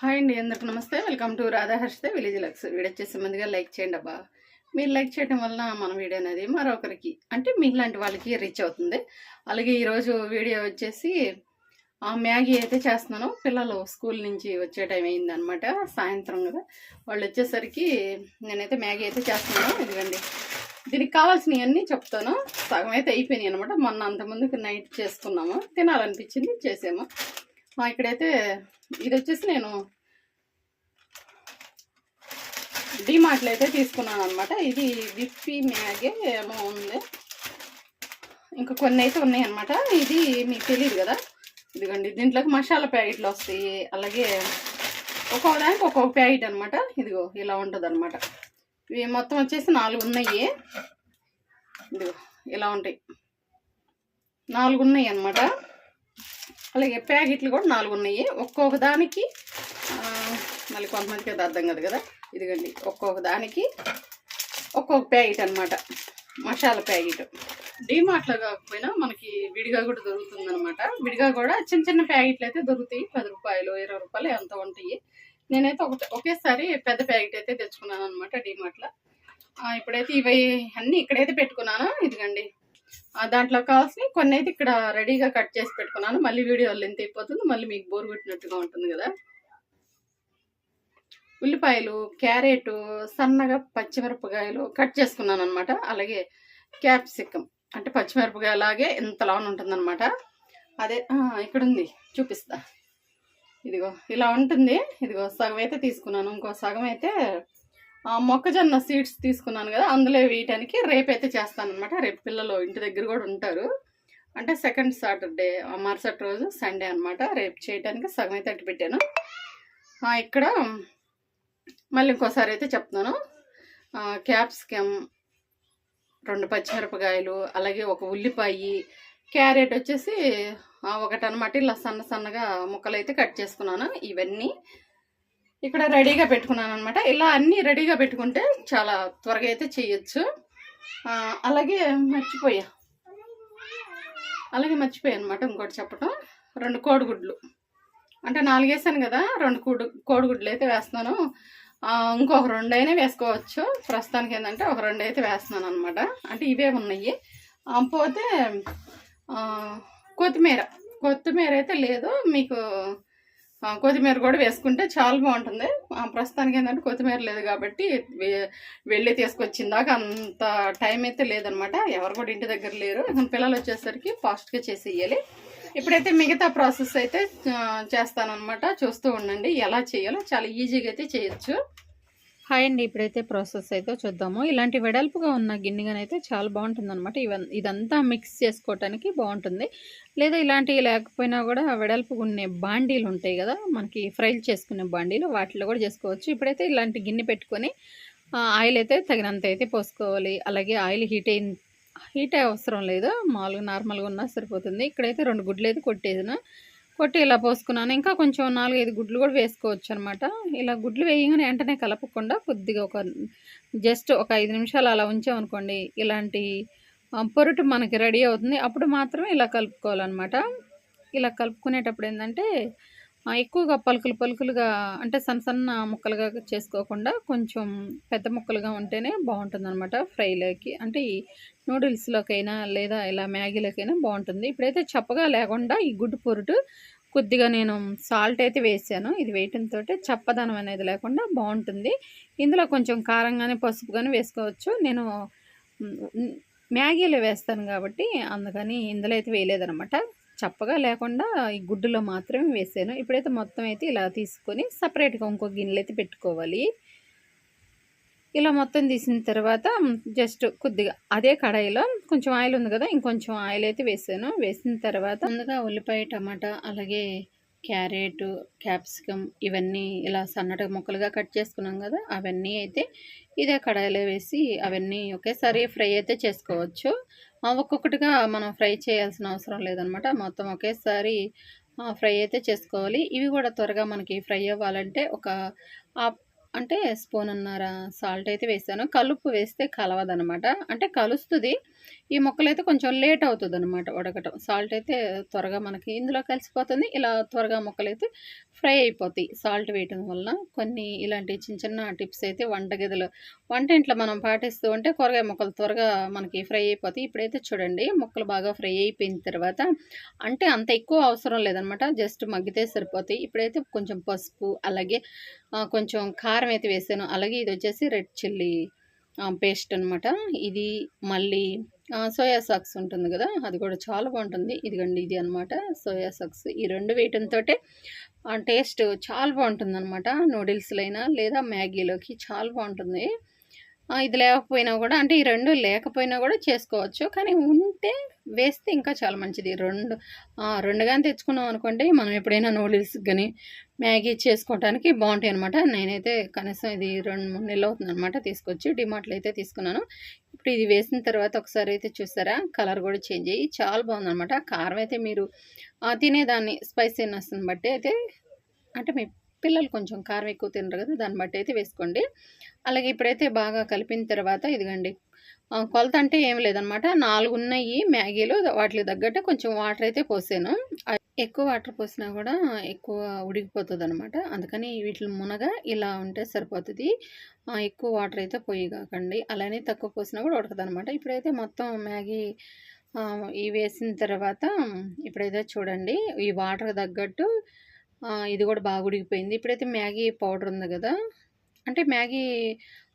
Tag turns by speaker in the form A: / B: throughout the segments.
A: Hi అండి అందరికి నమస్తే. Welcome to Radha Harshitha village Lux. Video వచ్చేసి ముందుగా లైక్ చేయండి అబ్బా. మీరు లైక్ చేయడం వలన మన వీడియో అనేది మరొకరికి అంటే మీలాంటి వాళ్ళకి రీచ్ అవుతుంది. అలాగే ఈరోజు వీడియో వచ్చేసి ఆ మ్యాగీ అయితే చేస్తున్నాను. పిల్లలు స్కూల్ నుంచి వచ్చే టైం అయిందనమాట సాయంత్రం కదా. వాళ్ళు వచ్చేసరికి నేనైతే మ్యాగీ అయితే చేస్తున్నాను. ఇదిగండి. దీనికి కావాల్సినవన్నీ చెప్తాను. సగం అయితే అయిపోయినాయి అనమాట మొన్న అంత ముందుకు నైట్ చేసుకున్నాము. తినాలనిపించింది చేసాము. మా ఇక్కడైతే ఇది వచ్చేసి నేను డిమార్ట్లో అయితే తీసుకున్నాను అనమాట ఇది విప్పి మ్యాగే ఏమో ఉంది ఇంకా కొన్ని అయితే ఉన్నాయి అనమాట ఇది మీకు తెలియదు కదా? ఇదిగోండి దీంట్లోకి మసాలా ప్యాకెట్లు వస్తాయి. అలాగే ఒక్కొక్క దానికి ఒక్కొక్క ప్యాకెట్ అనమాట ఇదిగో ఇలా ఉంటుంది అనమాట ఇవి మొత్తం వచ్చేసి నాలుగు ఉన్నాయి. ఇదిగో ఇలా ఉంటాయి. నాలుగు ఉన్నాయి అనమాట అలాగే ప్యాకెట్లు కూడా నాలుగు ఉన్నాయి. ఒక్కొక్క దానికి మళ్ళీ కొంతమందికి అది అర్థం కాదు కదా. ఇదిగండి ఒక్కొక్క దానికి ఒక్కొక్క ప్యాకెట్ అనమాట మసాలా ప్యాకెట్. డీమార్ట్లో కాకపోయినా మనకి విడిగా కూడా దొరుకుతుంది అనమాట విడిగా కూడా చిన్న చిన్న ప్యాకెట్లు అయితే దొరుకుతాయి. పది రూపాయలు ఇరవై రూపాయలు ఎంత ఉంటాయి. నేనైతే ఒక ఒకేసారి పెద్ద ప్యాకెట్ అయితే తెచ్చుకున్నాను అనమాట డీమార్ట్లో ఇప్పుడైతే ఇవి అన్నీ ఇక్కడైతే పెట్టుకున్నాను. ఇదిగండి దాంట్లో కావాల్సినవి కొన్ని అయితే ఇక్కడ రెడీగా కట్ చేసి పెట్టుకున్నాను. మళ్ళీ వీడియో లెంత్ అయిపోతుంది. మళ్ళీ మీకు బోర్ కొట్టినట్టుగా ఉంటుంది కదా. ఉల్లిపాయలు క్యారెట్ సన్నగా పచ్చిమిరపకాయలు కట్ చేసుకున్నాను అనమాట అలాగే క్యాప్సికం అంటే పచ్చిమిరపకాయ లాగే ఇంతలా ఉంటుందన్నమాట. అదే ఇక్కడ ఉంది చూపిస్తా. ఇదిగో ఇలా ఉంటుంది. ఇదిగో సగం అయితే తీసుకున్నాను. ఇంకో సగం అయితే మొక్కజొన్న సీడ్స్ తీసుకున్నాను కదా అందులో వేయటానికి రేపైతే చేస్తాను అనమాట రేపు పిల్లలు ఇంటి దగ్గర కూడా ఉంటారు. అంటే సెకండ్ సాటర్డే మరుసటి రోజు సండే అనమాట రేపు చేయడానికి సగం అయితే అట్టు పెట్టాను ఇక్కడ మళ్ళీ ఇంకోసారి అయితే చెప్తున్నాను. క్యాప్సికమ్ రెండు పచ్చిమిరపకాయలు అలాగే ఒక ఉల్లిపాయ క్యారెట్ వచ్చేసి ఒకటి అనమాట ఇలా సన్న సన్నగా ముక్కలు అయితే కట్ చేసుకున్నాను. ఇవన్నీ ఇక్కడ రెడీగా పెట్టుకున్నాను అనమాట ఇలా అన్నీ రెడీగా పెట్టుకుంటే చాలా త్వరగా అయితే చేయొచ్చు. అలాగే మర్చిపోయా. అలాగే మర్చిపోయా అనమాట ఇంకోటి చెప్పటం. రెండు కోడిగుడ్లు. అంటే నాలుగేసాను కదా రెండు కోడి కోడిగుడ్లు అయితే వేస్తున్నాను. ఇంకొక రెండు అయినా వేసుకోవచ్చు. ప్రస్తుతానికి ఏంటంటే ఒక రెండు అయితే వేస్తున్నాను అనమాట అంటే ఇవే ఉన్నాయి. పోతే కొత్తిమీర. కొత్తిమీర అయితే లేదు. మీకు కొత్తిమీర కూడా వేసుకుంటే చాలా బాగుంటుంది. ప్రస్తుతానికి ఏంటంటే కొత్తిమీర లేదు కాబట్టి వెళ్ళి తీసుకొచ్చిందాక అంత టైం అయితే లేదనమాట. ఎవరు కూడా ఇంటి దగ్గర లేరు. పిల్లలు వచ్చేసరికి ఫాస్ట్గా చేసేయాలి. ఇప్పుడైతే మిగతా ప్రాసెస్ అయితే చేస్తానన్నమాట చూస్తూ ఉండండి ఎలా చేయాలో. చాలా ఈజీగా అయితే చేయొచ్చు.
B: హాయ్ అండి. ఇప్పుడైతే ప్రాసెస్ అయితే చూద్దాము. ఇలాంటి వెడల్పుగా ఉన్న గిన్నెగానైతే చాలా బాగుంటుంది అనమాట ఇవన్ ఇదంతా మిక్స్ చేసుకోవటానికి బాగుంటుంది. లేదా ఇలాంటివి లేకపోయినా కూడా వెడల్పుగా ఉండే బాండీలు ఉంటాయి కదా మనకి ఫ్రైలు చేసుకునే బాండీలు వాటిలో కూడా చేసుకోవచ్చు. ఇప్పుడైతే ఇలాంటి గిన్నె పెట్టుకొని ఆయిల్ అయితే తగినంత అయితే పోసుకోవాలి. అలాగే ఆయిల్ హీట్ అయిన హీట్ అవసరం లేదు. మామూలుగా నార్మల్గా ఉన్నా సరిపోతుంది. ఇక్కడైతే రెండు గుడ్లు అయితే కొట్టేసిన. కొట్టి ఇలా పోసుకున్నాను. ఇంకా కొంచెం నాలుగైదు గుడ్లు కూడా వేసుకోవచ్చు అనమాట ఇలా గుడ్లు వేయగానే వెంటనే కలపకుండా కొద్దిగా ఒక జస్ట్ ఒక ఐదు నిమిషాలు అలా ఉంచామనుకోండి ఇలాంటి పొరుటు మనకి రెడీ అవుతుంది. అప్పుడు మాత్రమే ఇలా కలుపుకోవాలన్నమాట ఇలా కలుపుకునేటప్పుడు ఏంటంటే ఎక్కువగా పలుకులు పలుకులుగా అంటే సన్న సన్న ముక్కలుగా చేసుకోకుండా కొంచెం పెద్ద ముక్కలుగా ఉంటేనే బాగుంటుంది అనమాట ఫ్రైలోకి అంటే ఈ నూడిల్స్లోకైనా లేదా ఇలా మ్యాగీలోకైనా బాగుంటుంది. ఇప్పుడైతే చప్పగా లేకుండా ఈ గుడ్డు పొరుటు కొద్దిగా నేను సాల్ట్ అయితే వేసాను. ఇది వేయటంతో చప్పదనం అనేది లేకుండా బాగుంటుంది. ఇందులో కొంచెం కారం కానీ పసుపు కానీ వేసుకోవచ్చు. నేను మ్యాగీలో వేస్తాను కాబట్టి అందుకని ఇందులో అయితే వేయలేదనమాట చప్పగా లేకుండా ఈ గుడ్డులో మాత్రమే వేసాను. ఇప్పుడైతే మొత్తం అయితే ఇలా తీసుకొని సపరేట్గా ఇంకో గిన్నెలు అయితే పెట్టుకోవాలి. ఇలా మొత్తం తీసిన తర్వాత జస్ట్ కొద్దిగా అదే కడాయిలో కొంచెం ఆయిల్ ఉంది కదా ఇంకొంచెం ఆయిల్ అయితే వేసాను. వేసిన తర్వాత ముందుగా ఉల్లిపాయ టమాటా అలాగే క్యారెట్ క్యాప్సికమ్ ఇవన్నీ ఇలా సన్నటి ముక్కలుగా కట్ చేసుకున్నాం కదా అవన్నీ అయితే ఇదే కడాయిలో వేసి అవన్నీ ఒకేసారి ఫ్రై అయితే చేసుకోవచ్చు. ఒక్కొక్కటిగా మనం ఫ్రై చేయాల్సిన అవసరం లేదనమాట. మొత్తం ఒకేసారి ఫ్రై అయితే చేసుకోవాలి. ఇవి కూడా త్వరగా మనకి ఫ్రై అవ్వాలంటే ఒక అంటే స్పూన్ అన్నర సాల్ట్ అయితే వేసాను. కలుపు వేస్తే కలవదనమాట. అంటే కలుస్తుంది ఈ ముక్కలైతే కొంచెం లేట్ అవుతుందనమాట ఉడకటం. సాల్ట్ అయితే త్వరగా మనకి ఇందులో కలిసిపోతుంది. ఇలా త్వరగా ముక్కలైతే ఫ్రై అయిపోతాయి సాల్ట్ వేయటం వలన. కొన్ని ఇలాంటి చిన్న చిన్న టిప్స్ అయితే వంటగదిలో వంటింట్లో మనం పాటిస్తూ ఉంటే కూరగాయ మొక్కలు త్వరగా మనకి ఫ్రై అయిపోతాయి. ఇప్పుడైతే చూడండి మొక్కలు బాగా ఫ్రై అయిపోయిన తర్వాత అంటే అంత ఎక్కువ అవసరం లేదనమాట. జస్ట్ మగ్గితే సరిపోతాయి. ఇప్పుడైతే కొంచెం పసుపు అలాగే కొంచెం కారం అయితే వేసాను. అలాగే ఇది వచ్చేసి రెడ్ చిల్లీ పేస్ట్ అనమాట. ఇది మళ్ళీ సోయా సాక్స్ ఉంటుంది కదా అది కూడా చాలా బాగుంటుంది ఇదిగండి ఇది అనమాట సోయా సాక్స్. ఈ రెండు వేయటంతో టేస్ట్ చాలా బావుంటుందనమాట. నూడిల్స్‌లైనా లేదా మ్యాగీలోకి చాలా బాగుంటుంది ఇది లేకపోయినా కూడా అంటే ఈ రెండు లేకపోయినా కూడా చేసుకోవచ్చు. కానీ ఉంటే వేస్తే ఇంకా చాలా మంచిది. రెండు రెండు కానీ తెచ్చుకున్నాం అనుకోండి మనం ఎప్పుడైనా నూడిల్స్ కానీ మ్యాగీ చేసుకోవటానికి అనమాట నేనైతే కనీసం ఇది 2, 3 నెలలవుతుందనమాట తీసుకొచ్చి డిమార్ట్లో అయితే తీసుకున్నాను. ఇప్పుడు ఇది వేసిన తర్వాత ఒకసారి అయితే చూసారా కలర్ కూడా చేంజ్ అయ్యి చాలా బాగుందనమాట కారం అయితే మీరు తినేదాన్ని స్పైసీనెస్‌ని బట్టి అయితే అంటే మీ పిల్లలు కొంచెం కారం ఎక్కువ తినరు కదా దాన్ని బట్టి అయితే వేసుకోండి. అలాగే ఇప్పుడైతే బాగా కలిపిన తర్వాత ఇదిగోండి కొలత అంటే ఏం లేదనమాట. నాలుగు ఉన్నాయి మ్యాగీలు వాటికి తగ్గట్టు కొంచెం వాటర్ అయితే పోసాను. ఎక్కువ వాటర్ పోసినా కూడా ఎక్కువ ఉడికిపోతుంది అనమాట అందుకని వీటిలో మునగ ఇలా ఉంటే సరిపోతుంది ఎక్కువ వాటర్ అయితే పొయ్యగాకండి. అలానే తక్కువ పోసినా కూడా ఉడకదు అనమాట ఇప్పుడైతే మొత్తం మ్యాగీ ఇవి వేసిన తర్వాత ఇప్పుడైతే చూడండి ఈ వాటర్‌కి తగ్గట్టు ఇది కూడా బాగా ఉడికిపోయింది. ఇప్పుడైతే మ్యాగీ పౌడర్ ఉంది కదా అంటే మ్యాగీ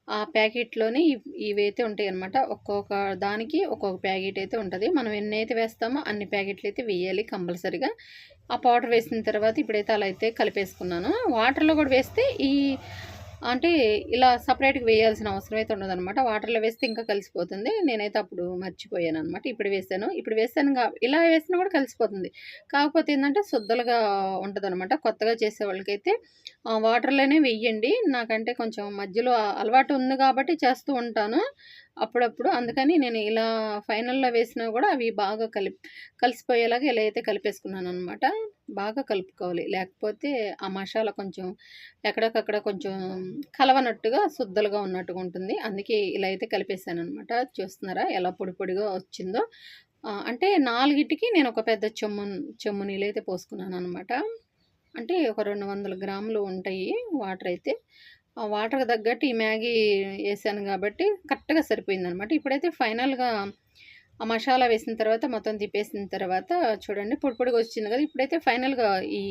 B: ఆ ప్యాకెట్లోనే ఇవైతే ఉంటాయి అనమాట ఒక్కొక్క దానికి ఒక్కొక్క ప్యాకెట్ అయితే ఉంటుంది మనం ఎన్ని అయితే వేస్తామో అన్ని ప్యాకెట్లు అయితే వేయాలి కంపల్సరిగా ఆ పౌడర్ వేసిన తర్వాత ఇప్పుడైతే అలా అయితే కలిపేసుకున్నాను. వాటర్‌లో కూడా వేస్తే ఈ అంటే ఇలా సపరేట్గా వేయాల్సిన అవసరం అయితే ఉండదనమాట. వాటర్‌లో వేస్తే ఇంకా కలిసిపోతుంది. నేనైతే అప్పుడు మర్చిపోయాను అనమాట ఇప్పుడు వేసాను. ఇప్పుడు వేసాను ఇలా వేసినా కూడా కలిసిపోతుంది. కాకపోతే ఏంటంటే శుద్ధలుగా ఉంటుందన్నమాట కొత్తగా చేసేవాళ్ళకైతే వాళ్ళకైతే వాటర్‌లోనే వెయ్యండి. నాకంటే కొంచెం మధ్యలో అలవాటు ఉంది కాబట్టి చేస్తూ ఉంటాను. అప్పుడప్పుడు. అందుకని నేను ఇలా ఫైనల్‌లో వేసినా కూడా అవి బాగా కలి కలిసిపోయేలాగా ఇలా అయితే కలిపేసుకున్నాననమాట. బాగా కలుపుకోవాలి. లేకపోతే ఆ మసాలా కొంచెం ఎక్కడికక్కడ కొంచెం కలవనట్టుగా శుద్ధలుగా ఉన్నట్టుగా ఉంటుంది. అందుకే ఇలా అయితే కలిపేసాననమాట. చూస్తున్నారా ఎలా పొడి పొడిగా వచ్చిందో. అంటే నాలుగిటికి నేను ఒక పెద్ద చెమ్ము చెమ్ము నీళ్ళైతే పోసుకున్నాననమాట. అంటే ఒక 200 గ్రాములు ఉంటాయి వాటరయితే. ఆ వాటర్‌కి తగ్గట్టు ఈ మ్యాగీ వేసాను కాబట్టి కరెక్ట్‌గా సరిపోయిందనమాట. ఇప్పుడైతే ఫైనల్‌గా ఆ మసాలా వేసిన తర్వాత మొత్తం తిప్పేసిన తర్వాత చూడండి పొడి పొడిగా వచ్చింది కదా ఇప్పుడైతే ఫైనల్‌గా ఈ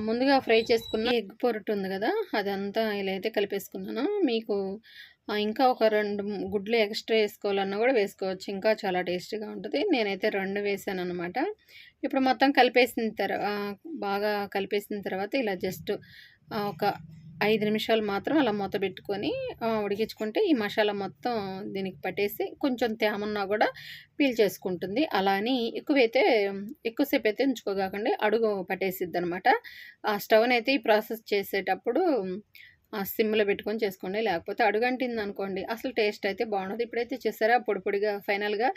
B: ముందుగా ఫ్రై చేసుకున్న ఎగ్ పొరటు ఉంది కదా అదంతా ఇలా అయితే కలిపేసుకున్నాను. మీకు ఇంకా ఒక రెండు గుడ్లు ఎక్స్‌ట్రా వేసుకోవాలన్నా కూడా వేసుకోవచ్చు. ఇంకా చాలా టేస్టీగా ఉంటుంది నేనైతే రెండు వేసాను అనమాట ఇప్పుడు మొత్తం కలిపేసిన తర్వాత బాగా కలిపేసిన తర్వాత ఇలా జస్ట్ ఒక ఐదు నిమిషాలు మాత్రం అలా మూత పెట్టుకొని ఉడికించుకుంటే ఈ మసాలా మొత్తం దీనికి పట్టేసి కొంచెం తేమన్నా కూడా పీల్ చేసుకుంటుంది అలా అని ఎక్కువైతే ఎక్కువసేపు అయితే ఉంచుకోగాకండి. అడుగు పట్టేసిద్ది అనమాట ఆ స్టవ్‌నయితే ఈ ప్రాసెస్ చేసేటప్పుడు ఆ సిమ్‌లో పెట్టుకొని చేసుకోండి. లేకపోతే అడుగంటిందనుకోండి అసలు టేస్ట్ అయితే బాగుండదు ఇప్పుడైతే చూసారా పొడి పొడిగా ఫైనల్‌గా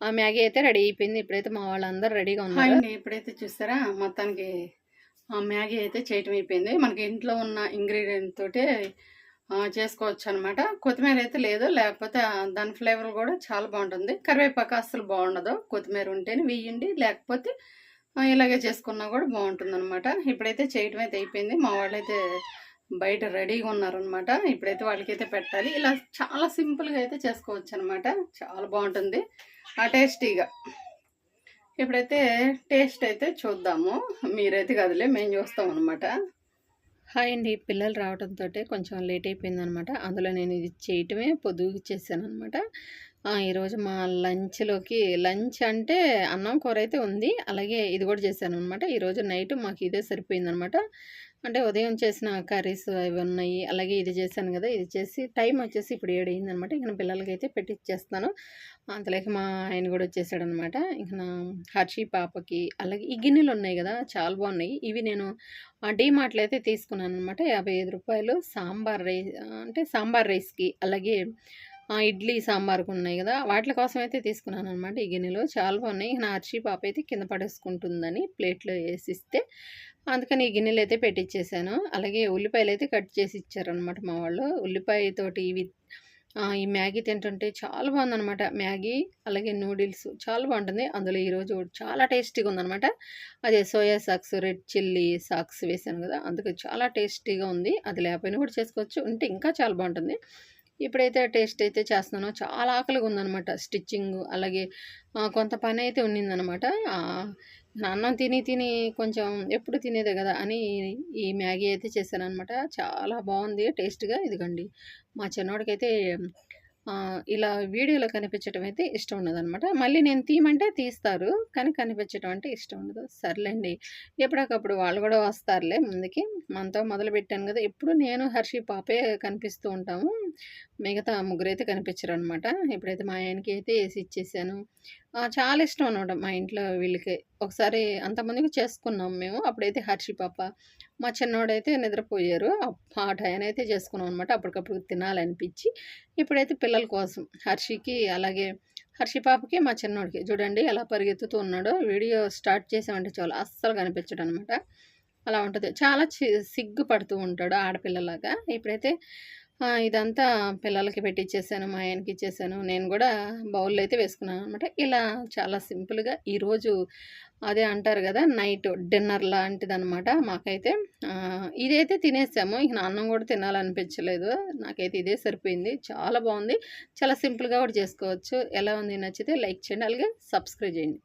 B: ఆ మ్యాగీ అయితే రెడీ అయిపోయింది. ఇప్పుడైతే మా వాళ్ళందరూ రెడీగా ఉన్నారు.
A: ఇప్పుడైతే చూసారా మొత్తానికి మ్యాగీ అయితే చేయటం అయిపోయింది. మనకి ఇంట్లో ఉన్న ఇంగ్రీడియంట్ తోటే చేసుకోవచ్చు చేసుకోవచ్చనమాట. కొత్తిమీర అయితే లేదు. లేకపోతే దాని ఫ్లేవర్ కూడా చాలా బాగుంటుంది కరివేపాకు అస్సలు బాగుండదు కొత్తిమీర ఉంటేనే వెయ్యండి. లేకపోతే ఇలాగే చేసుకున్నా కూడా బాగుంటుంది అనమాట ఇప్పుడైతే చేయటం అయితే అయిపోయింది. మా వాళ్ళైతే బయట రెడీగా ఉన్నారనమాట. ఇప్పుడైతే వాళ్ళకైతే పెట్టాలి. ఇలా చాలా సింపుల్‌గా అయితే చేసుకోవచ్చనమాట. చాలా బాగుంటుంది ఆ టేస్టీగా. ఇప్పుడైతే టేస్ట్ అయితే చూద్దాము. మీరైతే కదలే మేము చూస్తాం అనమాట
B: హాయ్ అండి. పిల్లలు రావడంతో కొంచెం లేట్ అయిపోయిందనమాట. అందులో నేను ఇది చేయటమే పొద్దుగుకి చేశాననమాట. అనమాట ఈరోజు మా లంచ్‌లోకి లంచ్ అంటే అన్నం, కూర అయితే ఉంది. అలాగే ఇది కూడా చేశాను అనమాట ఈరోజు నైట్ మాకు ఇదే సరిపోయిందనమాట. అంటే ఉదయం చేసిన కర్రీస్ అవి ఉన్నాయి. అలాగే ఇది చేశాను కదా ఇది చేసి టైం వచ్చేసి ఇప్పుడు ఏడు అయిందనమాట. ఇక పిల్లలకైతే పెట్టిచ్చేస్తాను అంతలేక మా ఆయన కూడా వచ్చేసాడనమాట. ఇక నా హర్షి పాపకి అలాగే ఈ గిన్నెలు ఉన్నాయి కదా చాలా బాగున్నాయి ఇవి నేను ఆహ్, డీమార్ట్‌లో అయితే తీసుకున్నానమాట యాభై ఐదు రూపాయలు సాంబార్ రైస్ అంటే సాంబార్ రైస్‌కి అలాగే ఇడ్లీ సాంబార్‌కి ఉన్నాయి కదా వాటి కోసం అయితే తీసుకున్నాననమాట ఈ గిన్నెలు. చాలా బాగున్నాయి నా అర్చి పాప అయితే కింద పడేసుకుంటుందని ప్లేట్‌లో వేసిస్తే అందుకని ఈ గిన్నెలు అయితే పెట్టిచ్చేసాను. అలాగే ఉల్లిపాయలు అయితే కట్ చేసి ఇచ్చారనమాట మా వాళ్ళు. ఉల్లిపాయతోటి ఇవి ఈ మ్యాగీ తింటుంటే చాలా బాగుందనమాట. మ్యాగీ అలాగే నూడిల్స్ చాలా బాగుంటుంది అందులో ఈరోజు చాలా టేస్టీగా ఉందనమాట. అదే soya socks, red chilli socks వేసాను కదా అందుకు చాలా టేస్టీగా ఉంది. అది లేకపోయినా కూడా చేసుకోవచ్చు. ఉంటే ఇంకా చాలా బాగుంటుంది ఇప్పుడైతే టేస్ట్ అయితే చేస్తున్నాను. చాలా ఆకలిగా ఉందనమాట. స్టిచ్చింగ్ అలాగే కొంత పని ఉన్నిందనమాట. ఉండిందనమాట అన్నం తిని తిని కొంచెం ఎప్పుడు తినేదే కదా అని ఈ మ్యాగీ అయితే చేశాననమాట. చాలా బాగుంది టేస్ట్‌గా. ఇదిగండి మా చిన్నోడికైతే ఇలా వీడియోలో కనిపించటం అయితే ఇష్టం ఉండదనమాట. మళ్ళీ నేను తీయమంటే తీస్తారు. కానీ కనిపించటం అంటే ఇష్టం ఉండదు. సర్లేండి ఎప్పటికప్పుడు వాళ్ళు కూడా వస్తారులే ముందుకి. మనతో మొదలుపెట్టాను కదా ఎప్పుడు నేను, హర్షి పాపే కనిపిస్తూ ఉంటాము. మిగతా ముగ్గురైతే కనిపించరనమాట. ఇప్పుడైతే మా ఆయనకి అయితే వేసి ఇచ్చేసాను. చాలా ఇష్టం అనమాట మా ఇంట్లో వీళ్ళకి. ఒకసారి అంతమందికి చేసుకున్నాం మేము. అప్పుడైతే హర్షి పాప, మా చిన్నోడైతే నిద్రపోయారు. ఆ ఆ అయితే చేసుకున్నాం అనమాట. అప్పటికప్పుడు తినాలనిపించి. ఇప్పుడైతే పిల్లల కోసం హర్షికి అలాగే హర్షి పాపకి, మా చిన్నోడికి చూడండి ఎలా పరిగెత్తుతూ ఉన్నాడో. వీడియో స్టార్ట్ చేసామంటే చాలా అస్సలు కనిపించడనమాట. అలా ఉంటుంది చాలా చి సిగ్గుపడుతూ ఉంటాడు ఆడపిల్లలాగా. ఇప్పుడైతే ఇదంతా పిల్లలకి పెట్టిచ్చేసాను. మా ఆయనకి ఇచ్చేసాను. నేను కూడా బౌల్‌లో అయితే వేసుకున్నాను అనమాట ఇలా చాలా సింపుల్‌గా ఈరోజు అదే అంటారు కదా నైట్ డిన్నర్ లాంటిదనమాట మాకైతే. ఇదైతే తినేసాము. ఇక అన్నం కూడా తినాలనిపించలేదు. నాకైతే ఇదే సరిపోయింది. చాలా బాగుంది చాలా సింపుల్‌గా కూడా చేసుకోవచ్చు. ఎలా ఉంది నచ్చితే లైక్ చేయండి. అలాగే సబ్స్క్రైబ్ చేయండి.